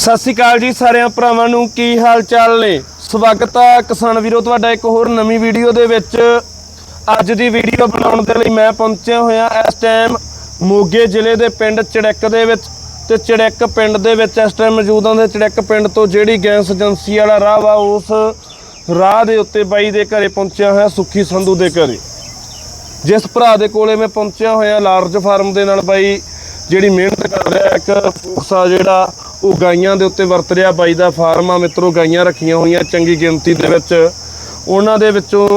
ਸਤਿ ਸ਼੍ਰੀ ਅਕਾਲ ਜੀ ਸਾਰਿਆਂ ਭਰਾਵਾਂ ਨੂੰ, ਕੀ ਹਾਲ ਚਾਲ ਨੇ? ਸਵਾਗਤ ਆ ਕਿਸਾਨ ਵੀਰੋ, ਤੁਹਾਡਾ ਇੱਕ ਹੋਰ ਨਵੀਂ ਵੀਡੀਓ ਦੇ ਵਿੱਚ। ਅੱਜ ਦੀ ਵੀਡੀਓ ਬਣਾਉਣ ਦੇ ਲਈ ਮੈਂ ਪਹੁੰਚਿਆ ਹੋਇਆ ਇਸ ਟਾਈਮ ਮੋਗੇ ਜ਼ਿਲ੍ਹੇ ਦੇ ਪਿੰਡ ਚੜੈਕ ਦੇ ਵਿੱਚ ਤੇ ਚੜੈਕ ਪਿੰਡ ਦੇ ਵਿੱਚ ਇਸ ਟਾਈਮ ਮੌਜੂਦ ਹਾਂ ਤੇ ਚੜੈਕ ਪਿੰਡ ਤੋਂ ਜਿਹੜੀ ਗੈਸ ਏਜੰਸੀ ਵਾਲਾ ਰਾਹ ਵਾ, ਉਸ ਰਾਹ ਦੇ ਉੱਤੇ ਬਾਈ ਦੇ ਘਰੇ ਪਹੁੰਚਿਆ ਹੋਇਆ ਸੁੱਖੀ ਸੰਧੂ ਦੇ ਘਰੇ। ਜਿਸ ਭਰਾ ਦੇ ਕੋਲੇ ਮੈਂ ਪਹੁੰਚਿਆ ਹੋਇਆ, ਲਾਰਜ ਫਾਰਮ ਦੇ ਨਾਲ ਬਾਈ, ਜਿਹੜੀ ਮਿਹਨਤ ਕਰ ਰਿਹਾ ਇੱਕ ਪੁਖਸਾ ਜਿਹੜਾ ਉਹ ਗਾਈਆਂ ਦੇ ਉੱਤੇ ਵਰਤ ਰਿਹਾ ਬਾਈ ਦਾ ਫਾਰਮ ਆ ਮਿੱਤਰੋ ਗਾਈਆਂ ਰੱਖੀਆਂ ਹੋਈਆਂ ਚੰਗੀ ਗਿਣਤੀ ਦੇ ਵਿੱਚ। ਉਹਨਾਂ ਦੇ ਵਿੱਚੋਂ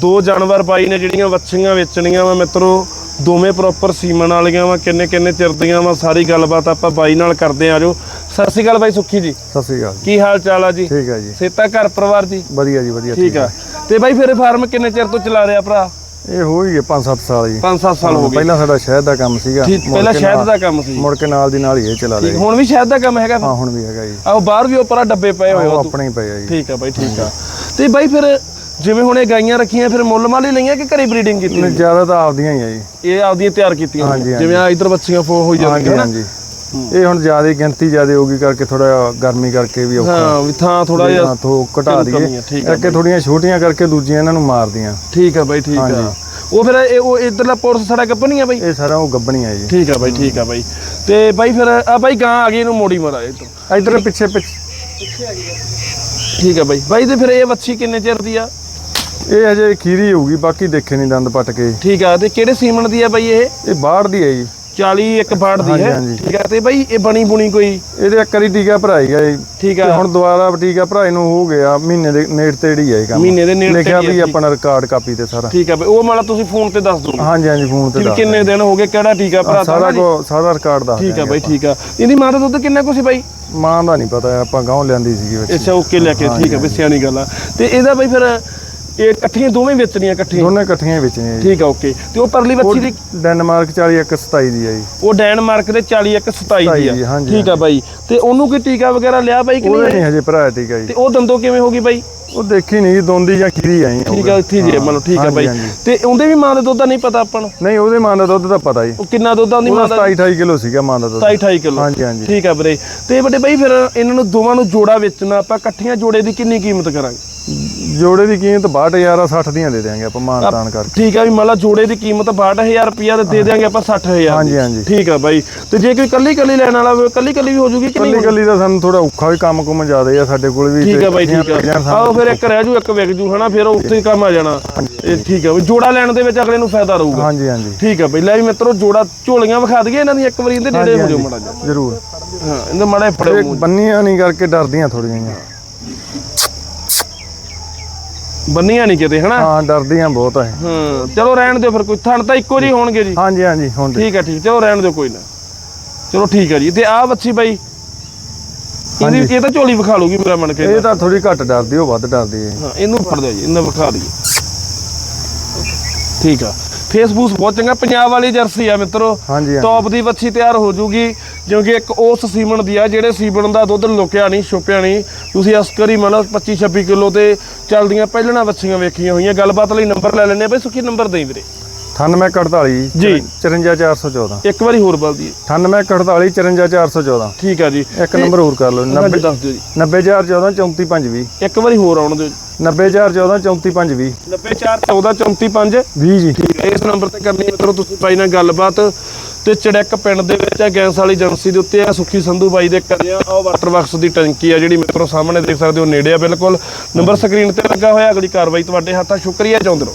ਦੋ ਜਾਨਵਰ ਬਾਈ ਨੇ ਜਿਹੜੀਆਂ ਵੱਛੀਆਂ ਵੇਚਣੀਆਂ ਵਾ ਮਿੱਤਰੋ ਦੋਵੇਂ ਪ੍ਰੋਪਰ ਸੀਮਨ ਵਾਲੀਆਂ ਵਾ ਕਿੰਨੇ ਕਿੰਨੇ ਚਿਰ ਦੀਆਂ ਵਾ ਸਾਰੀ ਗੱਲਬਾਤ ਆਪਾਂ ਬਾਈ ਨਾਲ ਕਰਦੇ ਆ। ਜੋ ਸਤਿ ਸ਼੍ਰੀ ਅਕਾਲ ਬਾਈ ਸੁੱਖੀ ਜੀ। ਸਤਿ ਸ੍ਰੀ ਅਕਾਲ ਕੀ ਹਾਲ ਚਾਲ ਆ ਜੀ? ਠੀਕ ਹੈ ਜੀ। ਸੇਤਾ ਘਰ ਪਰਿਵਾਰ ਜੀ? ਵਧੀਆ ਜੀ ਵਧੀਆ ਠੀਕ ਆ। ਤੇ ਬਾਈ ਫਿਰ ਫਾਰਮ ਕਿੰਨੇ ਚਿਰ ਤੋਂ ਚਲਾ ਰਿਹਾ ਭਰਾ? ਇਹ ਹੋ ਹੀ ਗਏ 5-7 ਸਾਲ ਜੀ। 5-7 ਸਾਲ ਹੋ ਗਏ। ਪਹਿਲਾਂ ਸਾਡਾ ਸ਼ਹਿਦ ਦਾ ਕੰਮ ਸੀਗਾ। ਠੀਕ ਪਹਿਲਾਂ ਸ਼ਹਿਦ ਦਾ ਕੰਮ ਸੀ। ਮੁੜ ਕੇ ਨਾਲ ਦੀ ਨਾਲ ਹੀ ਇਹ ਚਲਾ ਲਿਆ। ਹੁਣ ਵੀ ਸ਼ਹਿਦ ਦਾ ਕੰਮ ਹੈਗਾ ਹਾਂ ਹੁਣ ਵੀ ਹੈਗਾ ਜੀ। ਆਹ ਬਾਹਰ ਵੀ ਉੱਪਰ ਡੱਬੇ ਪਏ ਹੋਏ ਉਹ ਆਪਣੇ ਹੀ ਪਏ ਆ ਜੀ। ਠੀਕ ਆ ਬਾਈ ਠੀਕ ਆ। ਤੇ ਬਾਈ ਫਿਰ ਜਿਵੇਂ ਹੁਣ ਇਹ ਗਾਈਆਂ ਰੱਖੀਆਂ ਫਿਰ ਮੁੱਲ ਮਾਲੀ ਲਈਆਂ ਕਿ ਘਰੇ ਬਰੀਡਿੰਗ ਕੀਤੀ ਨਹੀਂ, ਜ਼ਿਆਦਾ ਤਾਂ ਆਪਦੀਆਂ ਹੀ ਆ ਜੀ। ਇਹ ਆਪਦੀਆਂ ਤਿਆਰ ਕੀਤੀਆਂ। ਜਿਵੇਂ ਆ ਇਧਰ ਬੱਚੀਆਂ ਫੋ ਹੋਈ ਜਾਂਦੀਆਂ ਨਾ ਹਾਂਜੀ। ਇਹ ਹੁਣ ਜ਼ਿਆਦਾ ਗਿਣਤੀ ਜ਼ਿਆਦਾ ਹੋਗੀ ਕਰਕੇ ਥੋੜਾ ਗਰਮੀ ਕਰਕੇ ਵੀ ਔਖਾ। ਹਾਂ ਵੀ ਥਾਂ ਥੋੜਾ ਜਿਹਾ ਹਾਂ ਥੋ ਘਟਾ ਦਈਏ। ਕਰਕੇ ਥੋੜੀਆਂ ਛੋਟੀਆਂ ਕਰਕੇ ਦੂਜੀਆਂ ਇਹਨਾਂ ਨੂੰ ਮਾਰਦੀਆਂ ਠੀਕ ਆ ਬਾਈ ਠੀਕ ਆ। ਉਹ ਫਿਰ ਇਹ ਉਹ ਇਧਰਲਾ ਪੋਰਸ ਸਾਡਾ ਗੱਪਣੀ ਆ ਬਾਈ। ਇਹ ਸਾਰਾ ਉਹ ਗੱਬਣੀਆਂ ਜੀ। ਠੀਕ ਆ ਬਾਈ ਠੀਕ ਆ ਬਾਈ। ਤੇ ਬਾਈ ਫਿਰ ਆ ਬਾਈ ਗਾਂ ਆ ਗਈ ਇਹਨੂੰ ਮੋੜੀ ਮਰਾ ਇਹ ਤੋਂ। ਇਧਰ ਪਿੱਛੇ ਪਿੱਛੇ। ਠੀਕ ਆ ਬਾਈ। ਬਾਈ ਤੇ ਫਿਰ ਇਹ ਵੱਛੀ ਕਿੰਨੇ ਚਿਰ ਦੀ ਆ? ਇਹ ਅਜੇ ਖੀਰੀ ਹੋਊਗੀ ਬਾਕੀ ਦੇਖੇ ਨਹੀਂ ਦੰਦ ਪੱਟ ਕੇ। ਠੀਕ ਆ ਤੇ ਕਿਹੜੇ ਸੀਮਨ ਦੀ ਆ ਬਾਈ ਇਹ? ਇਹ ਬਾਹਰ ਦੀ ਹੈ ਜੀ। 40 ਇੱਕ ਬਾੜ ਦੀ ਹਾਂਜੀ, ਹੈ। ਹਾਂਜੀ। ਠੀਕ ਆ ਤੇ ਬਾਈ ਇਹ ਬਣੀ ਬੁਣੀ ਕੋਈ? ਇਹਦੇ ਇੱਕ ਵਾਰੀ ਟੀਕਾ ਭਰਾਈ ਗਿਆ ਜੀ। ਠੀਕ ਤੇ ਆ ਹੁਣ ਦੁਬਾਰਾ ਟੀਕਾ ਭਰਾਈ ਨੂੰ ਹੋ ਗਿਆ ਮਹੀਨੇ ਦੇ ਨੇੜ ਤੇ ਜਿਹੜੀ ਹੈ ਇਹ ਕੰਮ। ਮਹੀਨੇ ਦੇ ਨੇੜੇ ਲਿਖਿਆ ਹੀ ਹੈ, ਵੀ ਆਪਣਾ ਰਿਕਾਰਡ ਕਾਪੀ ਤੇ ਸਾਰਾ। ਠੀਕ ਆ ਬਈ ਉਹ ਮਾਲਾ ਤੁਸੀਂ ਫੋਨ ਤੇ ਦੱਸ ਦਿਓ। ਹਾਂਜੀ ਹਾਂਜੀ ਫੋਨ ਤੇ ਕਿ ਦੱਸ ਕਿੰਨੇ ਦਿਨ ਹੋ ਗਏ ਕਿਹੜਾ ਟੀਕਾ ਭਰਾ ਸਾਰਾ ਕੋ ਸਾਰਾ ਰਿਕਾਰਡ ਦੱਸ ਠੀਕ ਆ ਦਿਆਂਗੇ ਬਾਈ ਠੀਕ ਆ। ਇਹਦੀ ਮਾਂ ਦਾ ਦੁੱਧ ਕਿੰਨਾ ਕੁ ਸੀ ਬਾਈ। ਮਾਂ ਦਾ ਨਹੀਂ ਪਤਾ ਆਪਾਂ ਗਾਉਂ ਲਿਆਂਦੀ ਸੀਗੀ ਵਿੱਚ। ਅੱਛਾ ਓਕੇ ਲੈ ਕੇ ਠੀਕ ਆ ਬਈ ਸਿਆਣੀ ਗੱਲ ਆ। ਤੇ ਇਹਦਾ ਬਾਈ ਫਿਰ ਇਹ ਇਕੱਠੀਆਂ ਦੋਵੇਂ ਵੇਚਣੀਆਂ ਇਕੱਠੀਆਂ? ਦੋਨੇ ਇਕੱਠੀਆਂ ਵੇਚਣੀਆਂ ਜੀ। ਠੀਕ ਆ ਓਕੇ ਤੇ ਉਹ ਪਰਲੀ ਬੱਚੀ ਦੀ ਡੈਨਮਾਰਕ 4127 ਦੀ ਹੈ ਜੀ। ਉਹ ਡੈਨਮਾਰਕ ਦੇ 4127 ਦੀ ਦੀ, ਆ। ਹਾਂਜੀ, ਠੀਕ ਆ ਬਾਈ। ਤੇ ਉਹਨੂੰ ਕੋਈ ਟੀਕਾ ਵਗੈਰਾ ਲਿਆ ਬਾਈ ਕਿ ਉਹਦੇ ਨਹੀਂ ਨਹੀਂ ਹਜੇ ਟੀਕਾ ਤੇ ਜੀ ਉਹ ਦੰਦੋ ਕਿਵੇਂ ਹੋ ਗਈ ਬਾਈ? ਉਹ ਦੇਖੀ ਨਹੀਂ ਜੀ ਦੋਂਦੀ ਜਾਂ ਖੀਰੀ ਆਈ ਠੀਕ ਆ ਇੱਥੇ ਜੀ ਮੰਨ ਲਓ ਠੀਕ ਆ ਬਾਈ। ਤੇ ਉਹਦੇ ਵੀ ਮਾਂ ਦਾ ਦੁੱਧ ਦਾ ਨਹੀਂ ਪਤਾ ਆਪਾਂ ਨੂੰ? ਨਹੀਂ ਉਹਦੇ ਮਾਂ ਦਾ ਦੁੱਧ ਦਾ ਪਤਾ ਜੀ। ਉਹ ਕਿੰਨਾ ਦੁੱਧ ਆਉਂਦੀ ਉਹਦਾ ਮਾਂ ਦਾ? 27 28 ਕਿਲੋ ਸੀਗਾ ਮਾਂ ਦਾ ਦੁੱਧ। 27 28 ਕਿਲੋ। ਹਾਂਜੀ ਹਾਂਜੀ। ਠੀਕ ਆ ਵੀਰੇ। ਤੇ ਵੱਡੇ ਬਾਈ ਫਿਰ ਇਹਨਾਂ ਨੂੰ ਦੋਵਾਂ ਨੂੰ ਜੋੜਾ ਵੇਚਣਾ ਆਪਾਂ ਇਕੱਠੀਆਂ ਜੋੜੇ ਦੀ ਕਿੰਨੀ ਕੀਮਤ ਕਰਾਂਗੇ? ਜੋੜੇ ਦੀ ਕੀਮਤ 62000 ਆ 60 ਦੀਆਂ ਦੇ ਦਿਆਂਗੇ ਆਪਾਂ ਮਾਨ ਤਾਨ ਕਰਕੇ। ਠੀਕ ਆ ਵੀ ਮੰਨ ਲਾ ਜੋੜੇ ਦੀ ਕੀਮਤ 62000 ਰੁਪਿਆ ਤੇ ਦੇ ਦਿਆਂਗੇ ਆਪਾਂ 60000 ਹਾਂਜੀ ਹਾਂਜੀ। ਠੀਕ ਆ ਬਾਈ। ਤੇ ਜੇ ਕੋਈ ਕੱਲੀ ਕੱਲੀ ਲੈਣ ਵਾਲਾ ਹੋਵੇ ਕੱਲੀ ਕੱਲੀ ਵੀ ਹੋ ਜੂਗੀ ਕਿ ਕੱਲੀ ਨਹੀਂ ਕੱਲੀ ਦਾ ਸਾਨੂੰ ਥੋੜਾ ਔਖਾ ਵੀ ਕੰਮ ਕੁਮ ਜ਼ਿਆਦਾ ਆ ਸਾਡੇ ਕੋਲ ਵੀ ਠੀਕ ਆ ਬਾਈ ਠੀਕ ਆ। ਆਓ ਫਿਰ ਇੱਕ ਰਹਿ ਜੂ ਇੱਕ ਵਿਕ ਜੂ ਹਨਾ ਫਿਰ ਉੱਥੇ ਹੀ ਕੰਮ ਆ ਜਾਣਾ। ਇਹ ਠੀਕ ਆ ਵੀ ਜੋੜਾ ਲੈਣ ਦੇ ਵਿੱਚ ਅਗਲੇ ਨੂੰ ਫਾਇਦਾ ਰਹੂਗਾ। ਹਾਂਜੀ ਹਾਂਜੀ। ਠੀਕ ਆ ਬਈ ਲੈ ਵੀ ਮਿੱਤਰੋ ਜੋੜਾ ਝੋਲੀਆਂ ਵਿਖਾ ਦਈਏ ਇਹਨਾਂ ਦੀ ਇੱਕ ਵਾਰੀ ਇਹਦੇ ਨੇੜੇ ਹੋ ਜਾਓ ਮੜਾ ਜ਼ਰੂਰ। ਹਾਂ ਇਹਦੇ ਮਾੜੇ ਫੜੋ ਬੰਨੀਆਂ ਨਹੀਂ ਕਰਕੇ ਡਰਦੀਆਂ ਥੋੜੀਆਂ ਬੰਨੀਆਂ ਨਹੀਂ ਕਿਤੇ ਹਨਾ? ਹਾਂ ਡਰਦੀਆਂ ਬਹੁਤ ਹੈ ਹਾਂ ਚਲੋ ਰਹਿਣ ਦਿਓ ਫਿਰ ਕੋਈ ਥਣ ਤਾਂ ਇੱਕੋ ਜਿਹੇ ਹੋਣਗੇ ਜੀ। ਹਾਂਜੀ ਹਾਂਜੀ ਹੁਣ ਦੇ- ਠੀਕ ਆ ਠੀਕ ਚਲੋ ਰਹਿਣ ਦਿਓ ਕੋਈ ਨਾ। ਚਲੋ ਠੀਕ ਆ ਜੀ ਤੇ ਆਹ ਬੱਚੀ ਬਾਈ ਇਹਦੀ ਇਹ ਤਾਂ ਝੋਲੀ ਵਿਖਾ ਲੂਗੀ ਮੇਰਾ ਮਨ ਕੇ ਇਹ ਤਾਂ ਥੋੜੀ ਘੱਟ ਡਰਦੀ ਉਹ ਵੱਧ ਡਰਦੀ ਹੈ ਹਾਂ ਇਹਨੂੰ ਫੜ ਦਿਓ ਜੀ ਇਹਨੂੰ ਵਿਖਾ ਦਈਏ ਠੀਕ ਆ। ਫੇਸਬੁੱਕ ਬਹੁਤ ਚੰਗਾ ਪੰਜਾਬ ਵਾਲੀ ਜਰਸੀ ਆ ਮਿੱਤਰੋ। ਟੌਪ ਦੀ ਵੱਛੀ ਤਿਆਰ ਹੋ ਜੂਗੀ। ਕਿਉਂਕਿ ਇੱਕ ਉਸ ਸੀਮਨ ਦੀ ਆ ਜਿਹੜੇ ਸੀਮਨ ਦਾ ਦੁੱਧ ਲੁਕਿਆ ਨਹੀਂ ਛੁਪਿਆ ਨਹੀਂ। ਤੁਸੀਂ ਅਸਕਰੀ ਮਤਲਬ 25 26 ਕਿਲੋ ਤੇ ਚੱਲਦੀਆਂ ਪਹਿਲਣਾ ਵੱਛੀਆਂ ਵੇਖੀਆਂ ਹੋਈਆਂ। ਗੱਲਬਾਤ ਲਈ ਨੰਬਰ ਲੈ ਲੈਣੇ ਬਈ ਸੁਖੀ ਨੰਬਰ ਦੇਈ ਵੀਰੇ। 9848 ਜੀ। 54414 ਇੱਕ ਵਾਰੀ ਹੋਰ ਬੋਲ ਦਈਏ 9848 54414 ਠੀਕ ਆ ਜੀ। ਇੱਕ ਨੰਬਰ ਹੋਰ ਕਰ ਲਓ ਹਾਂਜੀ ਦੱਸ ਦਿਓ ਜੀ। 90014 34520 ਇੱਕ ਵਾਰੀ ਹੋਰ ਆਉਣ ਦਿਓ ਜੀ। 90014 34520 90414 20 ਜੀ। ਠੀਕ ਇਸ ਨੰਬਰ ਤੇ ਕਰਨੀ ਮਿੱਤਰੋ ਤੁਸੀਂ ਬਾਈ ਨਾਲ ਗੱਲਬਾਤ ਤੇ ਚੜੈਕ ਪਿੰਡ ਦੇ ਵਿੱਚ ਆ ਗੈਸ ਵਾਲੀ ਏਜੰਸੀ ਦੇ ਉੱਤੇ ਆ ਸੁਖੀ ਸੰਧੂ ਬਾਈ ਦੇ ਕਰਿਆ ਆ, ਉਹ ਵਾਟਰ ਬਾਕਸ ਦੀ ਟੈਂਕੀ ਆ ਜਿਹੜੀ ਮਿੱਤਰੋ ਸਾਹਮਣੇ ਦੇਖ ਸਕਦੇ ਹੋ ਨੇੜੇ ਆ ਬਿਲਕੁਲ। ਨੰਬਰ ਸਕਰੀਨ ਤੇ ਲੱਗਾ ਹੋਇਆ, ਅਗਲੀ ਕਾਰਵਾਈ ਤੁਹਾਡੇ ਹੱਥਾਂ, ਸ਼ੁਕਰੀਆ ਚਾਹੁੰਦੇ ਰਹੋ।